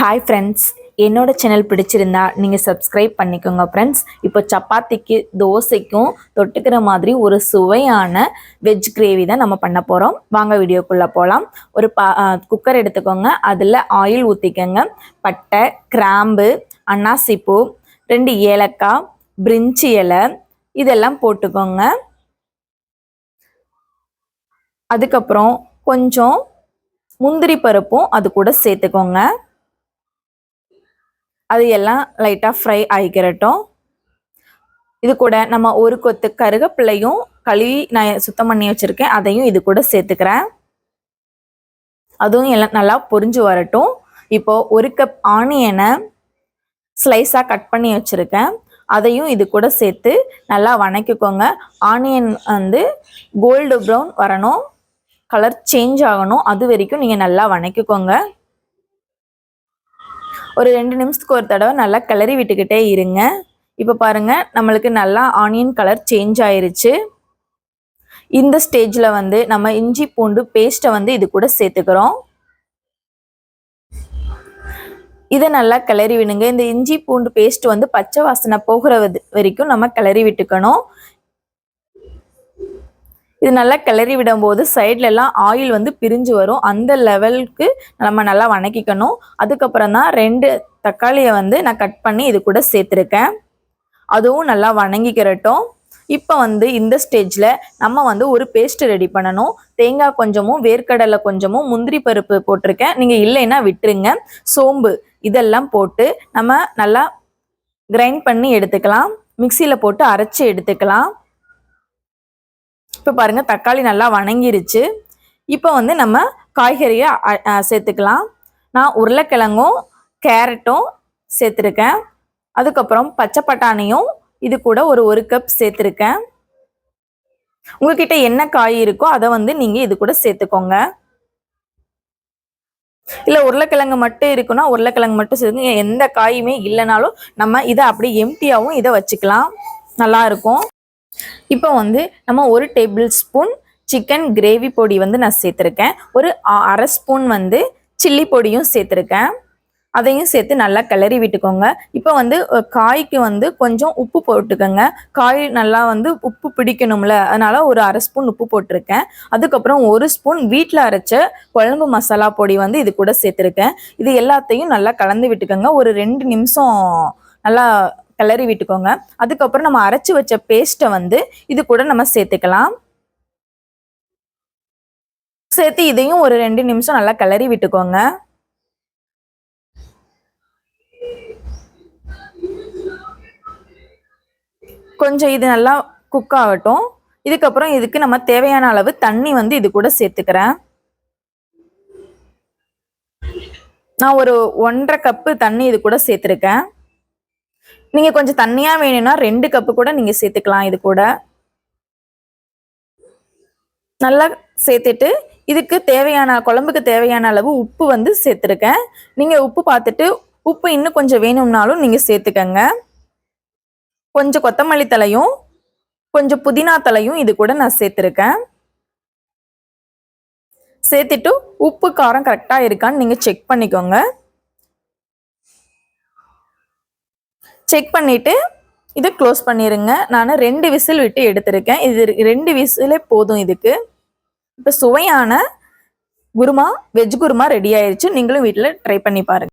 Hi friends என்னோட channel பிடிச்சிருந்தா நீங்கள் சப்ஸ்கிரைப் பண்ணிக்கோங்க ஃப்ரெண்ட்ஸ் இப்போ சப்பாத்திக்கு தோசைக்கும் தொட்டுக்கிற மாதிரி ஒரு சுவையான வெஜ் கிரேவி தான் நம்ம பண்ண போகிறோம் வாங்க வீடியோக்குள்ளே போகலாம் ஒரு பா குக்கர் எடுத்துக்கோங்க. அதில் ஆயில் ஊற்றிக்கோங்க பட்டை கிராம்பு அன்னாசிப்பூ ரெண்டு ஏலக்காய் பிரிஞ்சி இலை இதெல்லாம் போட்டுக்கோங்க. அதுக்கப்புறம் கொஞ்சம் முந்திரி பருப்பும் அது கூட சேர்த்துக்கோங்க. அது எல்லாம் லைட்டாக ஃப்ரை ஆகிக்கிறட்டும் இது கூட நம்ம ஒரு கொத்து கருகப்பிள்ளையும் கழுவி நான் சுத்தம் பண்ணி வச்சுருக்கேன். அதையும் இது கூட சேர்த்துக்கிறேன். அதுவும் எல்லாம் நல்லா பொரிஞ்சு வரட்டும். இப்போது ஒரு கப் ஆனியனை ஸ்லைஸாக கட் பண்ணி வச்சுருக்கேன். அதையும் இது கூட சேர்த்து நல்லா வணக்கிக்கோங்க. ஆனியன் வந்து கோல்டு ப்ரௌன் வரணும். கலர் சேஞ்ச் ஆகணும். அது வரைக்கும் நீங்கள் நல்லா வணக்கிக்கோங்க. ஒரு ரெண்டு நிமிஷத்துக்கு ஒரு தடவை நல்லா கிளறி விட்டுக்கிட்டே இருங்க. இப்போ பாருங்கள் நம்மளுக்கு நல்லா ஆனியன் கலர் சேஞ்ச் ஆயிருச்சு. இந்த ஸ்டேஜில் வந்து நம்ம இஞ்சி பூண்டு பேஸ்ட்டை வந்து இது கூட சேர்த்துக்கிறோம். இதை நல்லா கிளறி விடுங்க. இந்த இஞ்சி பூண்டு பேஸ்ட் வந்து பச்சை வாசனை போகிற வரைக்கும் நம்ம கிளறி விட்டுக்கணும். இது நல்லா கிளறி விடும்போது சைட்லலாம் ஆயில் வந்து பிரிஞ்சு வரும். அந்த லெவலுக்கு நம்ம நல்லா வணக்கிக்கணும். அதுக்கப்புறம் தான் ரெண்டு தக்காளியை வந்து நான் கட் பண்ணி இது கூட சேர்த்துருக்கேன். அதுவும் நல்லா வணங்கிக்கிறட்டும் இப்போ வந்து இந்த ஸ்டேஜில் நம்ம வந்து ஒரு பேஸ்ட் ரெடி பண்ணணும். தேங்காய் கொஞ்சமும் வேர்க்கடலை கொஞ்சமும் முந்திரி பருப்பு போட்டிருக்கேன். நீங்கள் இல்லைன்னா விட்டுருங்க. சோம்பு இதெல்லாம் போட்டு நம்ம நல்லா கிரைண்ட் பண்ணி எடுத்துக்கலாம். மிக்சியில் போட்டு அரைச்சி எடுத்துக்கலாம். இப்போ பாருங்கள் தக்காளி நல்லா வணங்கிருச்சு. இப்போ வந்து நம்ம காய்கறியை சேர்த்துக்கலாம். நான் உருளைக்கிழங்கும் கேரட்டும் சேர்த்துருக்கேன். அதுக்கப்புறம் பச்சை பட்டாணியும் இது கூட ஒரு ஒரு கப் சேர்த்துருக்கேன். உங்ககிட்ட என்ன காய் இருக்கோ அதை வந்து நீங்கள் இது கூட சேர்த்துக்கோங்க. இல்லை உருளைக்கிழங்கு மட்டும் இருக்குன்னா உருளைக்கிழங்கு மட்டும் சேர்த்துங்க எந்த காயுமே இல்லைனாலும் நம்ம இதை அப்படியே எம்டியாகவும் இதை வச்சுக்கலாம். நல்லா இருக்கும். இப்போ வந்து நம்ம ஒரு டேபிள் ஸ்பூன் சிக்கன் கிரேவி பொடி வந்து நான் சேர்த்துருக்கேன். ஒரு அரை ஸ்பூன் வந்து சில்லி பொடியும் சேர்த்துருக்கேன். அதையும் சேர்த்து நல்லா கிளறி விட்டுக்கோங்க. இப்போ வந்து காய்க்கு வந்து கொஞ்சம் உப்பு போட்டுக்கோங்க. காய் நல்லா வந்து உப்பு பிடிக்கணும்ல அதனால் ஒரு அரை ஸ்பூன் உப்பு போட்டிருக்கேன். அதுக்கப்புறம் ஒரு ஸ்பூன் வீட்டில் அரைச்ச குழம்பு மசாலா பொடி வந்து இது கூட சேர்த்துருக்கேன். இது எல்லாத்தையும் நல்லா கலந்து விட்டுக்கோங்க. ஒரு ரெண்டு நிமிஷம் நல்லா கிளறி விட்டுக்கோங்க. அதுக்கப்புறம் நம்ம அரைச்சி வச்ச பேஸ்ட்டை வந்து இது கூட நம்ம சேர்த்துக்கலாம். சேர்த்து இதையும் ஒரு ரெண்டு நிமிஷம் நல்லா கிளறி விட்டுக்கோங்க. கொஞ்சம் இது நல்லா குக் ஆகட்டும். இதுக்கப்புறம் இதுக்கு நம்ம தேவையான அளவு தண்ணி வந்து இது கூட சேர்த்துக்கிறேன். நான் ஒரு ஒன்றரை கப்பு தண்ணி இது கூட சேர்த்துருக்கேன். நீங்கள் கொஞ்சம் தண்ணியாக வேணும்னா ரெண்டு கப்பு கூட நீங்கள் சேர்த்துக்கலாம் இது கூட. நல்லா சேர்த்துட்டு இதுக்கு தேவையான குழம்புக்கு தேவையான அளவு உப்பு வந்து சேர்த்துருக்கேன். நீங்கள் உப்பு பார்த்துட்டு உப்பு இன்னும் கொஞ்சம் வேணும்னாலும் நீங்கள் சேர்த்துக்கங்க. கொஞ்சம் கொத்தமல்லி தலையும் கொஞ்சம் புதினா தலையும் இது கூட நான் சேர்த்துருக்கேன். சேர்த்துட்டு உப்பு காரம் கரெக்டாக இருக்கான்னு நீங்கள் செக் பண்ணிக்கோங்க. செக் பண்ணிவிட்டு இதை க்ளோஸ் பண்ணிடுங்க நான் ரெண்டு விசில் விட்டு எடுத்திருக்கேன். இது ரெண்டு விசிலே போதும் இதுக்கு. இப்போ சுவையான குருமா வெஜ் குருமா ரெடி ஆயிடுச்சு நீங்களும் வீட்டில் ட்ரை பண்ணி பாருங்கள்